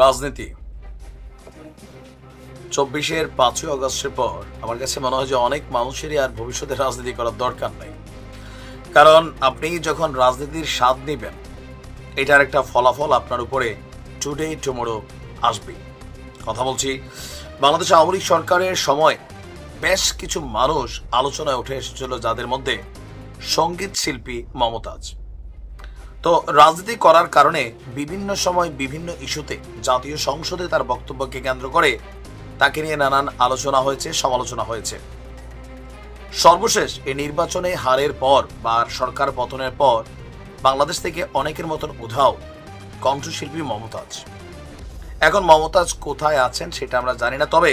রাজনীতি। চব্বিশের পাঁচই অগস্টের পর আমার কাছে মনে হয় যে অনেক মানুষেরই আর ভবিষ্যতে রাজনীতি করার দরকার নেই। কারণ আপনি যখন রাজনীতির স্বাদ নেবেন, এটার একটা ফলাফল আপনার উপরে টুডে টুমোরো আসবে কথা বলছি, বাংলাদেশ আওয়ামী লীগ সরকারের সময় বেশ কিছু মানুষ আলোচনায় উঠে এসেছিল যাদের মধ্যে সংগীত শিল্পী মমতাজ। তো রাজনীতি করার কারণে বিভিন্ন সময় বিভিন্ন ইস্যুতে জাতীয় সংসদে তার বক্তব্যকে কেন্দ্র করে তাকে নিয়ে নানান আলোচনা হয়েছে, সমালোচনা হয়েছে। সর্বশেষ এই নির্বাচনে হারের পর বা সরকার পতনের পর বাংলাদেশ থেকে অনেকের মতন উধাও কণ্ঠশিল্পী মমতাজ। এখন মমতাজ কোথায় আছেন সেটা আমরা জানি না, তবে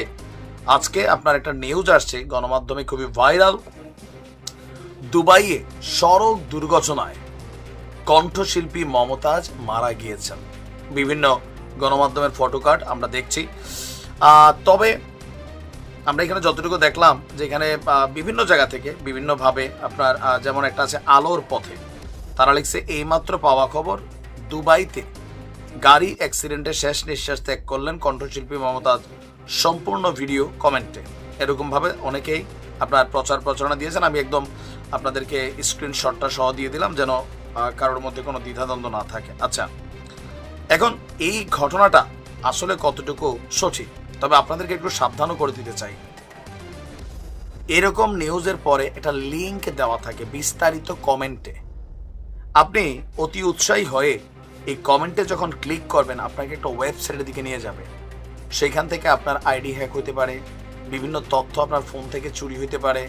আজকে আপনার একটা নিউজ আসছে, গণমাধ্যমে খুবই ভাইরাল। দুবাইয়ে সড়ক দুর্ঘটনায় কণ্ঠশিল্পী মমতাজ মারা গিয়েছেন। বিভিন্ন গণমাধ্যমের ফটোকার্ড আমরা দেখছি। তবে আমরা এখানে যতটুকু দেখলাম যে এখানে বিভিন্ন জায়গা থেকে বিভিন্নভাবে আপনার যেমন একটা আছে আলোর পথে। তারা লিখছে, এইমাত্র পাওয়া খবর, দুবাইতে গাড়ি অ্যাক্সিডেন্টে শেষ নিঃশ্বাস ত্যাগ করলেন কণ্ঠশিল্পী মমতাজ। সম্পূর্ণ ভিডিও কমেন্টে এরকমভাবে অনেকেই আপনার প্রচার প্রচারণা দিয়েছেন। আমি একদম আপনাদেরকে স্ক্রিনশটটা সহ দিয়ে দিলাম যেন কারোর মধ্যে কোনো দ্বিধাদ্বন্দ্ব না থাকে। আচ্ছা এখন এই ঘটনাটা আসলে কতটুকু সঠিক? তবে আপনাদেরকে একটু সাবধানও করে দিতে চাই। এরকম নিউজের পরে একটা লিংক দেওয়া থাকে বিস্তারিত কমেন্টে। আপনি অতি উৎসাহী হয়ে এই কমেন্টে যখন ক্লিক করবেন, আপনাকে একটা ওয়েবসাইটের দিকে নিয়ে যাবে। সেখান থেকে আপনার আইডি হ্যাক হতে পারে, বিভিন্ন তথ্য আপনার ফোন থেকে চুরি হতে পারে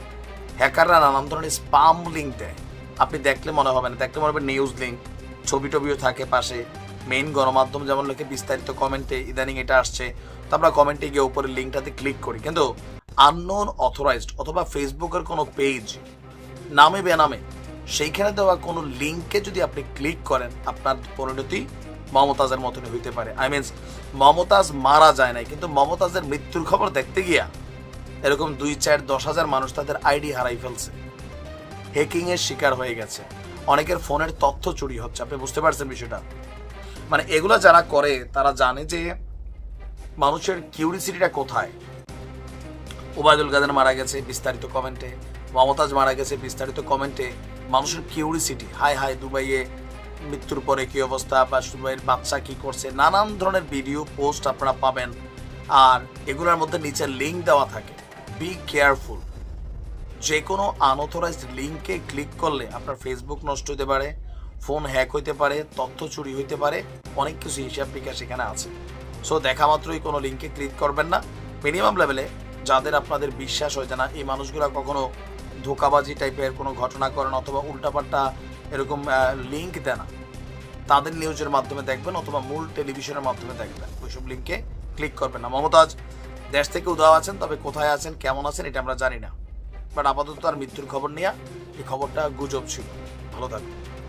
হ্যাকাররা নানান ধরনের স্পাম লিঙ্ক দেয়। আপনি দেখলে মনে হবে না। দেখলে মনে হবে নিউজ লিঙ্ক ছবি টবিও থাকে পাশে। মেইন গণমাধ্যম যেমন লোকে বিস্তারিত কমেন্টে ইদানিং এটা আসছে। তো আমরা কমেন্টে গিয়ে উপরে লিঙ্কটাতে ক্লিক করি। কিন্তু আননোন অথরাইজড অথবা ফেসবুকের কোনো পেজ নামে বেনামে, সেইখানে দেওয়া কোনো লিঙ্কে যদি আপনি ক্লিক করেন, আপনার পরিণতি মমতাজের মতনই হইতে পারে। আই মিনস মমতাজ মারা যায় নাই, কিন্তু মমতাজের মৃত্যুর খবর দেখতে গিয়া এরকম দুই চার দশ হাজার মানুষ তাদের আইডি হারাই ফেলছে। হ্যাকিং এর শিকার হয়ে গেছে। অনেকের ফোনের তথ্য চুরি হচ্ছে, আপনি বুঝতে পারছেন বিষয়টা? মানে এগুলো যারা করে, তারা জানে যে মানুষের কিউরিসিটিটা কোথায়। ওবায়দুল কাদের মারা গেছে বিস্তারিত কমেন্টে, মমতাজ মারা গেছে বিস্তারিত কমেন্টে। মানুষের কিউরিসিটি হাই হাই দুবাইয়ে মৃত্যুর পরে কি অবস্থা, বা দুবাইয়ের বাচ্চা কি করছে, নানান ধরনের ভিডিও, পোস্ট আপনারা পাবেন। আর এগুলোর মধ্যে নিচে লিঙ্ক দেওয়া থাকে। বি কেয়ারফুল যে কোনো আনঅথরাইজড লিঙ্কে ক্লিক করলে আপনার ফেসবুক নষ্ট হতে পারে ফোন হ্যাক হইতে পারে, তথ্য চুরি হইতে পারে, অনেক কিছু হিসাব বিকাশ এখানে আছে। সো দেখা মাত্রই কোনো লিঙ্কে ক্লিক করবেন না। মিনিমাম লেভেলে যাদের আপনাদের বিশ্বাস হয় না, এই মানুষগুলো কখনো ধোকাবাজি টাইপের কোনো ঘটনা করেন অথবা উল্টাপাল্টা এরকম লিঙ্ক দেয় না। তাদের নিউজের মাধ্যমে দেখবেন অথবা মূল টেলিভিশনের মাধ্যমে দেখবেন। ওইসব লিঙ্কে ক্লিক করবেন না। মমতাজ, দেশ থেকে উদাও আছেন, তবে কোথায় আছেন, কেমন আছেন, এটা আমরা জানি না। বাট আপাতত তার মৃত্যুর খবর নেওয়া এই খবরটা গুজব ছিল। ভালো থাকবেন।